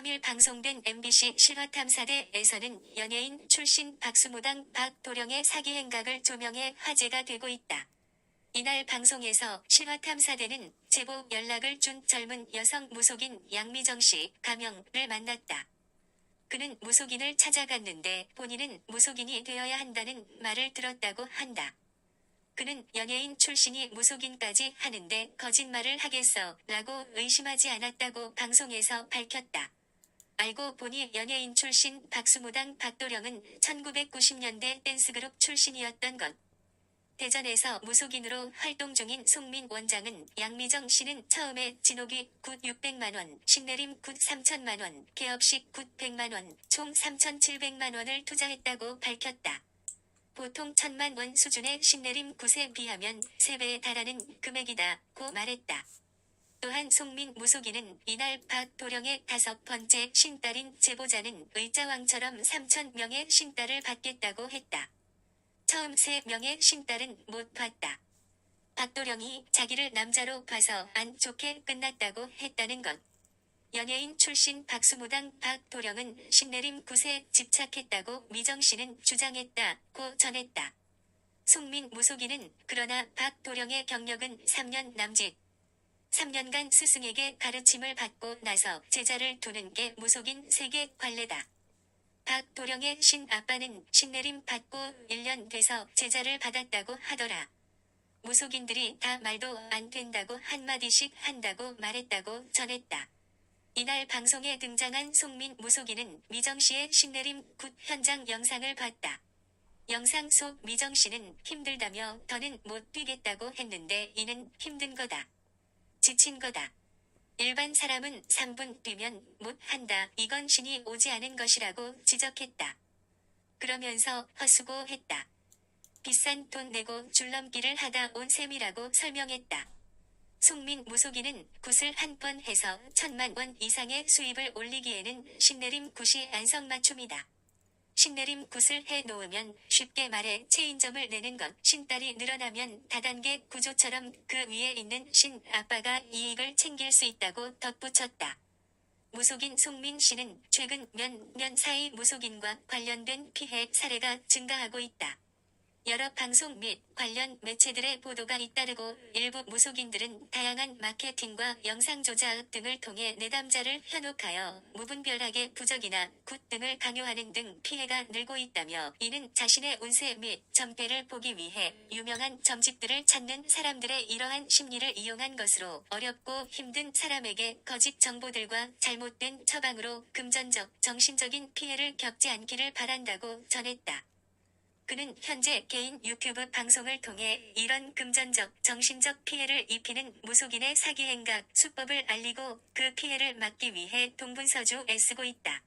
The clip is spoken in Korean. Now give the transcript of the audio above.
3일 방송된 MBC 실화탐사대에서는 연예인 출신 박수무당 박도령의 사기 행각을 조명해 화제가 되고 있다. 이날 방송에서 실화탐사대는 제보 연락을 준 젊은 여성 무속인 양미정 씨 가명을 만났다. 그는 무속인을 찾아갔는데 본인은 무속인이 되어야 한다는 말을 들었다고 한다. 그는 연예인 출신이 무속인까지 하는데 거짓말을 하겠어 라고 의심하지 않았다고 방송에서 밝혔다. 알고 보니 연예인 출신 박수무당 박도령은 1990년대 댄스그룹 출신이었던 것. 대전에서 무속인으로 활동 중인 송민 원장은 양미정 씨는 처음에 진옥이 굿 600만원, 신내림 굿 3천만원, 개업식 굿 100만원, 총 3,700만원을 투자했다고 밝혔다. 보통 천만 원 수준의 신내림 굿에 비하면 3배에 달하는 금액이다. 고 말했다. 또한 송민 무속인은 이날 박 도령의 다섯 번째 신딸인 제보자는 의자왕처럼 3천 명의 신딸을 받겠다고 했다. 처음 세 명의 신딸은 못 봤다. 박도령이 자기를 남자로 봐서 안 좋게 끝났다고 했다는 것. 연예인 출신 박수무당 박도령은 신내림 굿에 집착했다고 미정 씨는 주장했다고 전했다. 송민 무속인은 그러나 박도령의 경력은 3년 남짓. 3년간 스승에게 가르침을 받고 나서 제자를 두는 게 무속인 세계 관례다. 박도령의 신아빠는 신내림 받고 1년 돼서 제자를 받았다고 하더라. 무속인들이 다 말도 안 된다고 한마디씩 한다고 말했다고 전했다. 이날 방송에 등장한 송민 무속인은 미정 씨의 신내림 굿 현장 영상을 봤다. 영상 속 미정 씨는 힘들다며 더는 못 뛰겠다고 했는데 이는 힘든 거다. 지친 거다. 일반 사람은 3분 뛰면 못 한다. 이건 신이 오지 않은 것이라고 지적했다. 그러면서 허수고했다. 비싼 돈 내고 줄넘기를 하다 온 셈이라고 설명했다. 송민 무속인은 굿을 한 번 해서 천만 원 이상의 수입을 올리기에는 신내림 굿이 안성맞춤이다. 신내림 굿을 해 놓으면 쉽게 말해 체인점을 내는 것, 신딸이 늘어나면 다단계 구조처럼 그 위에 있는 신 아빠가 이익을 챙길 수 있다고 덧붙였다. 무속인 송민 씨는 최근 몇 년 사이 무속인과 관련된 피해 사례가 증가하고 있다. 여러 방송 및 관련 매체들의 보도가 잇따르고 일부 무속인들은 다양한 마케팅과 영상 조작 등을 통해 내담자를 현혹하여 무분별하게 부적이나 굿 등을 강요하는 등 피해가 늘고 있다며 이는 자신의 운세 및 전패를 보기 위해 유명한 점집들을 찾는 사람들의 이러한 심리를 이용한 것으로 어렵고 힘든 사람에게 거짓 정보들과 잘못된 처방으로 금전적, 정신적인 피해를 겪지 않기를 바란다고 전했다. 그는 현재 개인 유튜브 방송을 통해 이런 금전적, 정신적 피해를 입히는 무속인의 사기 행각, 수법을 알리고 그 피해를 막기 위해 동분서주 애쓰고 있다.